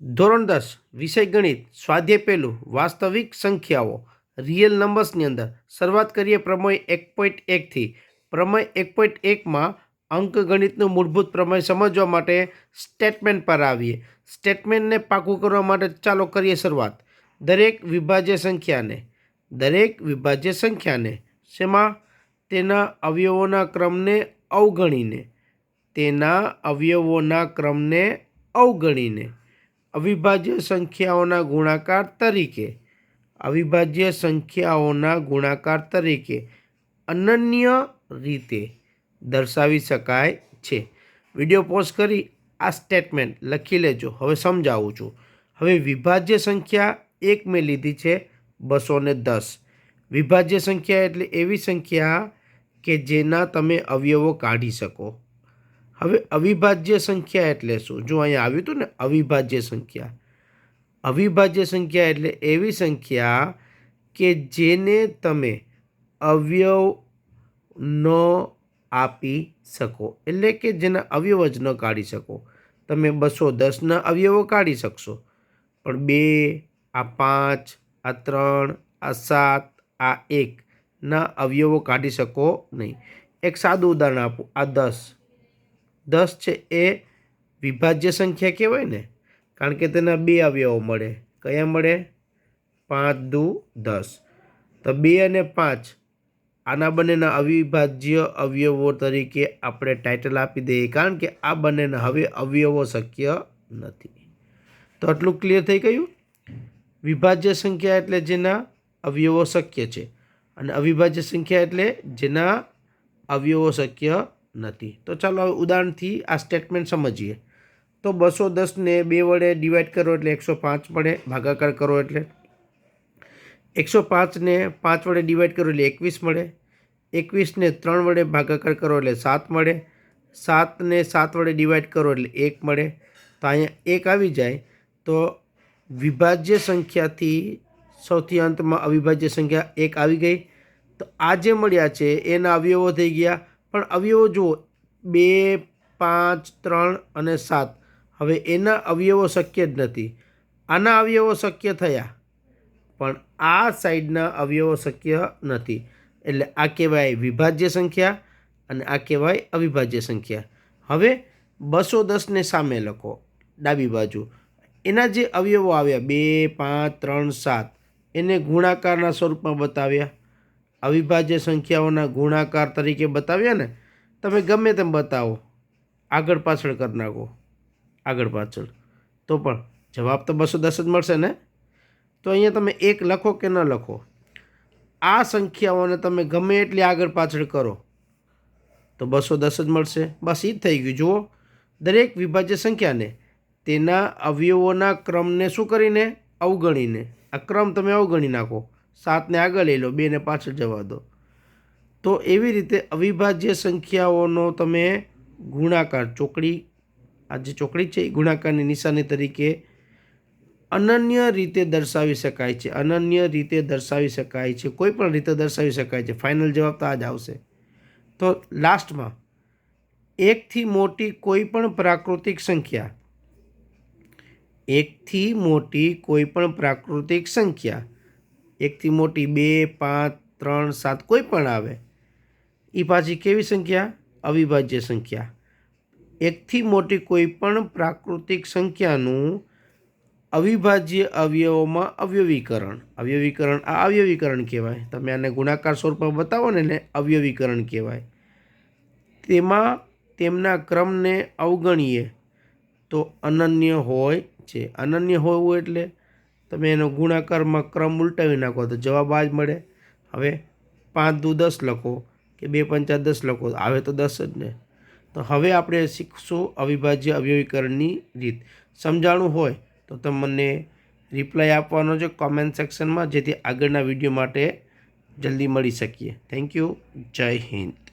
ધોરણ દસ, વિષય ગણિત, સ્વાધ્યાય પહેલું, વાસ્તવિક સંખ્યાઓ. રિયલ નંબર્સની અંદર શરૂઆત કરીએ પ્રમેય એક પોઈન્ટ એકથી પ્રમેય એક પોઈન્ટ એકમાં અંકગણિતનું મૂળભૂત પ્રમેય સમજવા માટે સ્ટેટમેન્ટ પર આવીએ. સ્ટેટમેન્ટને પાકું કરવા માટે ચાલો કરીએ શરૂઆત. દરેક વિભાજ્ય સંખ્યાને, દરેક વિભાજ્ય સંખ્યાને શેમાં? તેના અવયવોના ક્રમને અવગણીને, તેના અવયવોના ક્રમને અવગણીને. અવિભાજ્ય સંખ્યાઓના ગુણાકાર તરીકે, અવિભાજ્ય સંખ્યાઓના ગુણાકાર તરીકે અનન્ય રીતે દર્શાવી શકાય છે. વીડિયો પોઝ કરી આ સ્ટેટમેન્ટ લખી લેજો. હવે સમજાવું છું. હવે વિભાજ્ય સંખ્યા એક મેં લીધી છે બસો ને દસ. વિભાજ્ય સંખ્યા એટલે એવી સંખ્યા કે જેના તમે અવયવો કાઢી શકો. હવે અવિભાજ્ય સંખ્યા એટલે શું? જો અહીંયા આવ્યું હતું ને, અવિભાજ્ય સંખ્યા. અવિભાજ્ય સંખ્યા એટલે એવી સંખ્યા કે જેને તમે અવયવ ન આપી શકો. એટલે કે જેના અવયવ જ ન કાઢી શકો. તમે બસો દસના અવયવો કાઢી શકશો. પણ બે, આ પાંચ, આ ત્રણ, આ સાત, આ એકના અવયવો કાઢી શકો નહીં. એક સાદું ઉદાહરણ આપું. આ દસ. દસ છે એ વિભાજ્ય સંખ્યા કહેવાય ને? કારણ કે તેના બે અવયવો મળે. કયા મળે? પાંચ, દુ, દસ. તો બે અને પાંચ, આના બંનેના અવિભાજ્ય અવયવો તરીકે આપણે ટાઇટલ આપી દઈએ. કારણ કે આ બંનેના હવે અવયવો શક્ય નથી. તો આટલું ક્લિયર થઈ ગયું? વિભાજ્ય સંખ્યા એટલે જેના અવયવો શક્ય છે. અને અવિભાજ્ય સંખ્યા એટલે જેના અવયવો શક્ય નથી. તો ચાલો હવે ઉદાહરણથી આ સ્ટેટમેન્ટ સમજીએ. તો બસો દસને બે વડે ડિવાઈડ કરો એટલે એકસો પાંચ મળે ભાગાકાર કરો એટલે એકસો પાંચને પાંચ વડે ડિવાઈડ કરો એટલે એકવીસ મળે એકવીસને ત્રણ વડે ભાગાકાર કરો એટલે સાત મળે સાતને સાત વડે ડિવાઈડ કરો એટલે એક મળે તો અહીંયા એક આવી જાય. તો વિભાજ્ય સંખ્યાથી સૌથી અંતમાં અવિભાજ્ય સંખ્યા એક આવી ગઈ. તો આ જે મળ્યા છે, એના અવયવો થઈ ગયા. પણ અવયવો જુઓ. બે, પાંચ, ત્રણ અને સાત. હવે એના અવયવો શક્ય જ નથી. આના અવયવો શક્ય થયા. પણ આ સાઈડના અવયવો શક્ય નથી. એટલે આ કહેવાય વિભાજ્ય સંખ્યા અને આ કહેવાય અવિભાજ્ય સંખ્યા. હવે બસો દસને સામે લખો, ડાબી બાજુ. એના જે અવયવો આવ્યા, બે, પાંચ, ત્રણ, સાત, એને ગુણાકારના સ્વરૂપમાં બતાવ્યા. અવિભાજ્ય સંખ્યાઓના ગુણાકાર તરીકે બતાવ્યા ને, તમે ગમે તેમ બતાવો. આગળ પાછળ કરી નાખો. આગળ પાછળ. તો પણ જવાબ તો બસો દસ જ મળશે ને? તો અહીંયા તમે એક લખો કે ન લખો? આ સંખ્યાઓને તમે ગમે એટલી આગળ પાછળ કરો. તો બસો દસ જ મળશે. બસ એ જ થઈ ગયું. જુઓ, દરેક વિભાજ્ય સંખ્યાને તેના અવયવોના ક્રમને શું કરીને? અવગણીને. આ ક્રમ તમે અવગણી નાખો. સાતને આગળ લઈ લો બેને પાછળ જવા દો. તો એવી રીતે અવિભાજ્ય સંખ્યાઓનો તમે ગુણાકાર, ચોકડી, આ જે ચોકડી છે એ ગુણાકારની નિશાની તરીકે અનન્ય રીતે દર્શાવી શકાય છે. અનન્ય રીતે દર્શાવી શકાય છે. કોઈ પણ રીતે દર્શાવી શકાય છે. ફાઇનલ જવાબ તો આ જ આવશે. તો લાસ્ટમાં એકથી મોટી કોઈ પણ પ્રાકૃતિક સંખ્યા. એકથી મોટી કોઈ પણ પ્રાકૃતિક સંખ્યા. એકથી મોટી બે, પાંચ, ત્રણ, સાત, કોઈ પણ આવે એ પાછી કેવી સંખ્યા? અવિભાજ્ય સંખ્યા. એકથી મોટી કોઈ પણ પ્રાકૃતિક સંખ્યાનું અવિભાજ્ય અવયવોમાં અવયવીકરણ. અવયવીકરણ આ અવયવીકરણ કહેવાય. તમે આને ગુણાકાર સ્વરૂપમાં બતાવો ને એને અવયવીકરણ કહેવાય. તેમાં તેમના ક્રમને અવગણીએ તો અનન્ય હોય છે. અનન્ય હોવું એટલે તમે એનો ગુણાકારમાં ક્રમ ઉલટાવી નાખો તો જવાબ આ જ મળે. હવે પાંચ દુ દસ લખો કે બે પંચા દસ લખો, આવે તો દસ જ ને. તો હવે આપણે શીખશું અવિભાજ્ય અવયવીકરણની રીત. સમજાણું હોય તો તમને રિપ્લાય આપવાનો છે કોમેન્ટ સેક્શનમાં જેથી આગળના વીડિયો માટે જલ્દી મળી શકીએ. થેન્ક યુ જય હિન્દ.